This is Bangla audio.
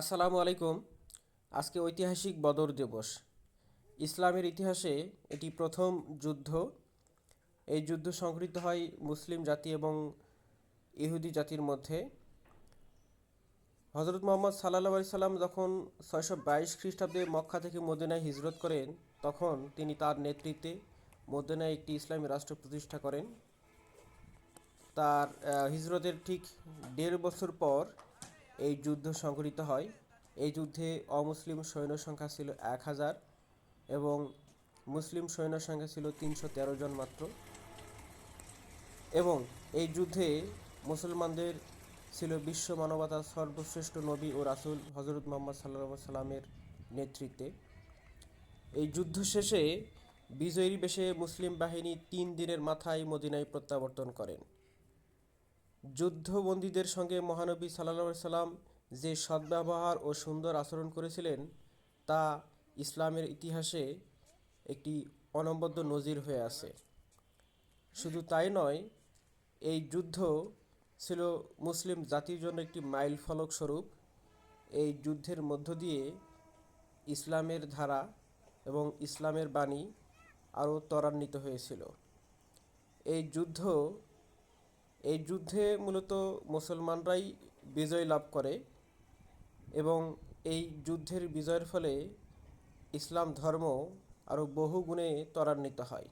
আসসালামু আলাইকুম। আজকে ঐতিহাসিক বদর দিবস। ইসলামের ইতিহাসে এটি প্রথম যুদ্ধ। এই যুদ্ধ সংঘটিত হয় মুসলিম জাতি এবং ইহুদি জাতির মধ্যে। হজরত মোহাম্মদ সাল্লাহ আলি সাল্লাম যখন ছয়শো বাইশ খ্রিস্টাব্দে মক্কা থেকে মদিনায় হিজরত করেন, তখন তিনি তার নেতৃত্বে মদিনায় একটি ইসলামী রাষ্ট্র প্রতিষ্ঠা করেন। তার হিজরতের ঠিক দেড় বছর পর এই যুদ্ধ সংঘটিত হয়। এই যুদ্ধে অমুসলিম সৈন্য সংখ্যা ছিল এক হাজার এবং মুসলিম সৈন্য সংখ্যা ছিল তিনশো তেরো জন মাত্র। এবং এই যুদ্ধে মুসলমানদের ছিল বিশ্ব মানবতার সর্বশ্রেষ্ঠ নবী ও রাসূল হজরত মোহাম্মদ সাল্লাহ সাল্লামের নেতৃত্বে। এই যুদ্ধ শেষে বিজয়ী বেশে মুসলিম বাহিনী তিন দিনের মাথায় মদিনায় প্রত্যাবর্তন করেন। যুদ্ধবন্দীদের সঙ্গে মহানবী সাল্লাহ সাল্লাম যে সদ্ব্যবহার ও সুন্দর আচরণ করেছিলেন, তা ইসলামের ইতিহাসে একটি অনবদ্য নজির হয়ে আছে। শুধু তাই নয়, এই যুদ্ধ ছিল মুসলিম জাতির জন্য একটি মাইল ফলক স্বরূপ। এই যুদ্ধের মধ্য দিয়ে ইসলামের ধারা এবং ইসলামের বাণী আরও ত্বরান্বিত হয়েছিল। এই যুদ্ধ এই যুদ্ধে মূলত মুসলমানরাই বিজয় লাভ করে এবং এই যুদ্ধের বিজয়ের ফলে ইসলাম ধর্ম আরও বহু গুণে ত্বরান্বিত হয়।